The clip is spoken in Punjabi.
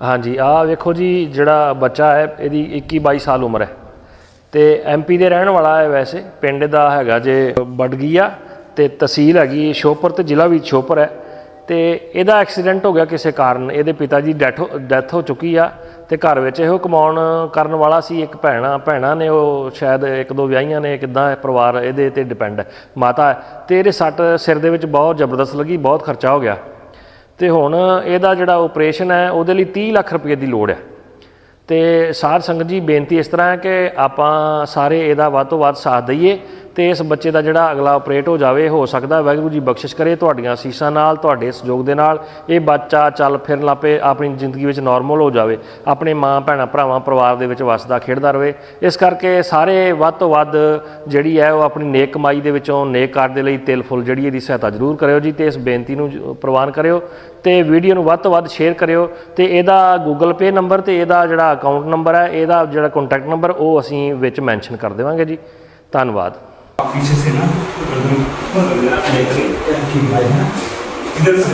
ਹਾਂਜੀ, ਆਹ ਵੇਖੋ ਜੀ, ਜਿਹੜਾ ਬੱਚਾ ਹੈ, ਇਹਦੀ 21 22 ਸਾਲ ਉਮਰ ਹੈ। ਤੇ ਐਮਪੀ ਦੇ ਰਹਿਣ ਵਾਲਾ ਹੈ ਵੈਸੇ, ਪਿੰਡ ਦਾ ਹੈਗਾ ਜੇ ਬਡਗੀਆ ਤੇ ਤਹਿਸੀਲ ਹੈਗੀ ਸ਼ੋਪਰ ਤੇ ਜ਼ਿਲ੍ਹਾ ਵੀ ਸ਼ੋਪਰ ਹੈ। ਤੇ ਇਹਦਾ ਐਕਸੀਡੈਂਟ ਹੋ ਗਿਆ ਕਿਸੇ ਕਾਰਨ, ਇਹਦੇ ਪਿਤਾ ਜੀ ਡੈਥ ਡੈਥ ਹੋ ਚੁੱਕੀ ਆ ਤੇ ਘਰ ਵਿੱਚ ਇਹੋ ਕਮਾਉਣ ਕਰਨ ਵਾਲਾ ਸੀ, ਇੱਕ ਭੈਣਾ ਭੈਣਾ ਨੇ ਉਹ ਸ਼ਾਇਦ ਇੱਕ ਦੋ ਵਿਆਹੀਆਂ ਨੇ ਕਿੱਦਾਂ ਪਰਿਵਾਰ ਇਹਦੇ ਤੇ ਡਿਪੈਂਡ ਹੈ, ਮਾਤਾ ਹੈ। ਤੇ ਇਹਦੇ ਸੱਟ ਸਿਰ ਦੇ ਵਿੱਚ ਬਹੁਤ ਜ਼ਬਰਦਸਤ ਲੱਗੀ, ਬਹੁਤ ਖਰਚਾ ਹੋ ਗਿਆ। ਤੇ ਹੁਣ ਇਹਦਾ ਜਿਹੜਾ ਆਪਰੇਸ਼ਨ ਹੈ, ਉਹਦੇ ਲਈ 30 ਲੱਖ ਰੁਪਏ ਦੀ ਲੋੜ ਹੈ। ਤੇ ਸਾਧ ਸੰਗਤ ਜੀ ਬੇਨਤੀ ਇਸ ਤਰ੍ਹਾਂ ਹੈ ਕਿ ਆਪਾਂ ਸਾਰੇ ਇਹਦਾ ਵੱਧ ਤੋਂ ਵੱਧ ਸਾਥ ਦਈਏ। ਤੇ ਇਸ ਬੱਚੇ ਦਾ ਜਿਹੜਾ ਅਗਲਾ ਆਪਰੇਟ ਹੋ ਜਾਵੇ, ਹੋ ਸਕਦਾ ਵਾਹਿਗੁਰੂ ਜੀ ਬਖਸ਼ਿਸ਼ ਕਰੇ ਤੁਹਾਡੀਆਂ ਅਸੀਸਾਂ ਨਾਲ, ਤੁਹਾਡੇ ਸਹਿਯੋਗ ਦੇ ਨਾਲ। ਇਹ ਬੱਚਾ ਚੱਲ ਫਿਰਨ ਲੱਪੇ, ਆਪਣੀ ਜ਼ਿੰਦਗੀ ਵਿੱਚ ਨਾਰਮਲ ਹੋ ਜਾਵੇ। ਆਪਣੇ ਮਾਂ, ਭੈਣਾਂ, ਭਰਾਵਾਂ, ਪਰਿਵਾਰ ਦੇ ਵਿੱਚ ਵਸਦਾ, ਖੇਡਦਾ ਰਹੇ ਇਸ ਕਰਕੇ ਸਾਰੇ ਵੱਧ ਤੋਂ ਵੱਧ ਜਿਹੜੀ ਹੈ ਉਹ ਆਪਣੀ ਨੇਕ ਕਮਾਈ ਦੇ ਵਿੱਚੋਂ, ਨੇਕ ਕਾਰ ਦੇ ਲਈ ਤੇਲ ਫੁੱਲ ਜਿਹੜੀ ਇਹਦੀ ਸਹਾਇਤਾ ਜ਼ਰੂਰ ਕਰਿਓ ਜੀ ਤੇ ਇਸ ਬੇਨਤੀ ਨੂੰ ਪ੍ਰਵਾਨ ਕਰਿਓ ਤੇ ਵੀਡੀਓ ਨੂੰ ਵੱਧ ਤੋਂ ਵੱਧ ਸ਼ੇਅਰ ਕਰਿਓ ਤੇ ਇਹਦਾ ਗੂਗਲ ਪੇ ਨੰਬਰ ਤੇ ਇਹਦਾ ਜਿਹੜਾ ਅਕਾਊਂਟ ਨੰਬਰ ਹੈ, ਇਹਦਾ ਜਿਹੜਾ ਕੰਟੈਕਟ ਨੰਬਰ ਉਹ ਅਸੀਂ ਵਿੱਚ ਮੈਂਸ਼ਨ ਕਰ ਦੇਵਾਂਗੇ ਜੀ। ਧੰਨਵਾਦ। पीछे से ना इधर से